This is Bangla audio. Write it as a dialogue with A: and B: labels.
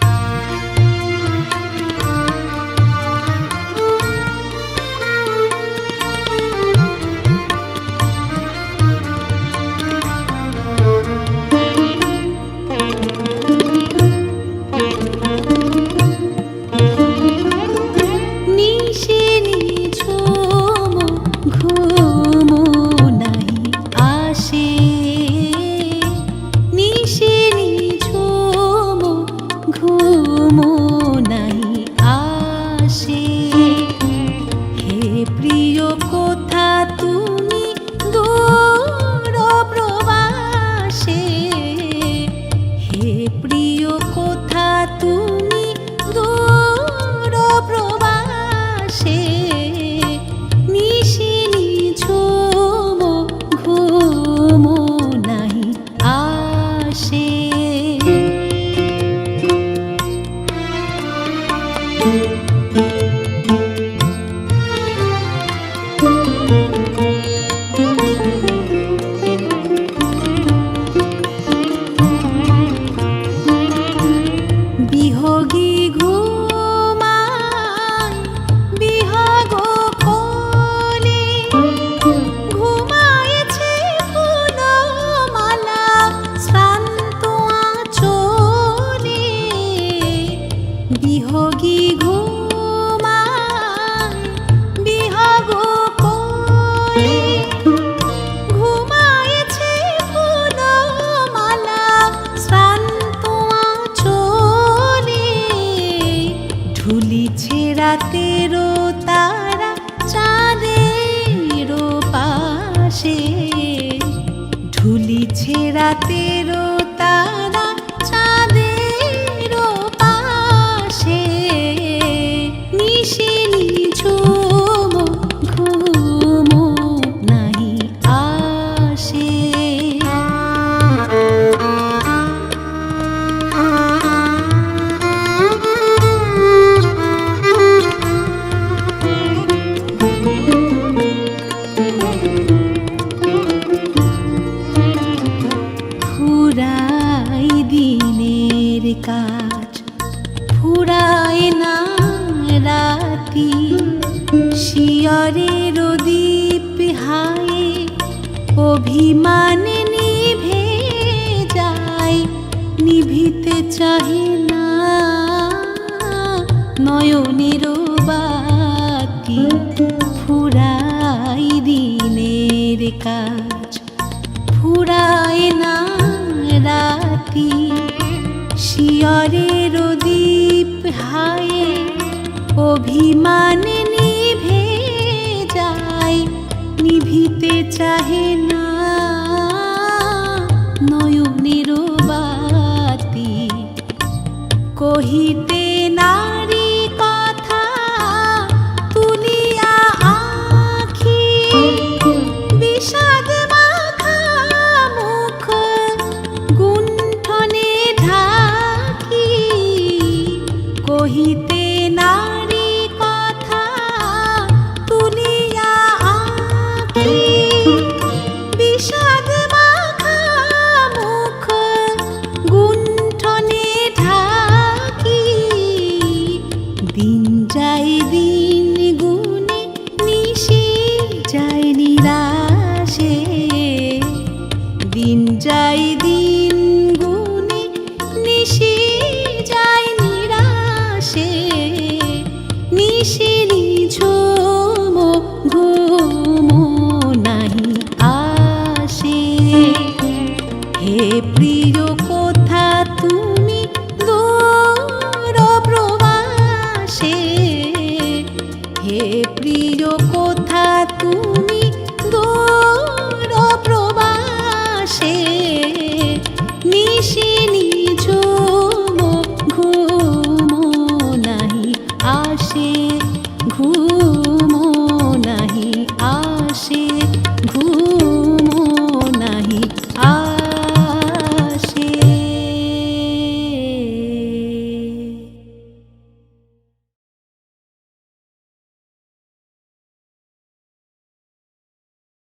A: নিশে প্রিয় কোথা তুমি? দূর প্রবাসে নিশি নিঝুম ঘুম নাই আসে বিহগী রাতেরও তারা চাঁদের পাশে ঢুলিছে কাজ ফুরায় না রাতি, শিয়রের দ্বীপ হায়, অভিমানে নিভে যায়, নিভিতে চাহে না নয়নের বাতি। ফুরাই দিনের কাজ, ফুরায় না রাতি শিয়রের দীপ হায়ে অভিমানে নিভে যায় নিভিতে চাহে না নয়নের বাতি। কহিতে নাই আসে হে প্রিয়, কথা তুমি দূর প্রবাসে হে প্রিয়, কথা তুমি দূর প্রবাসে নিশি নিঝুম ঘুম নাই আসে ঘুম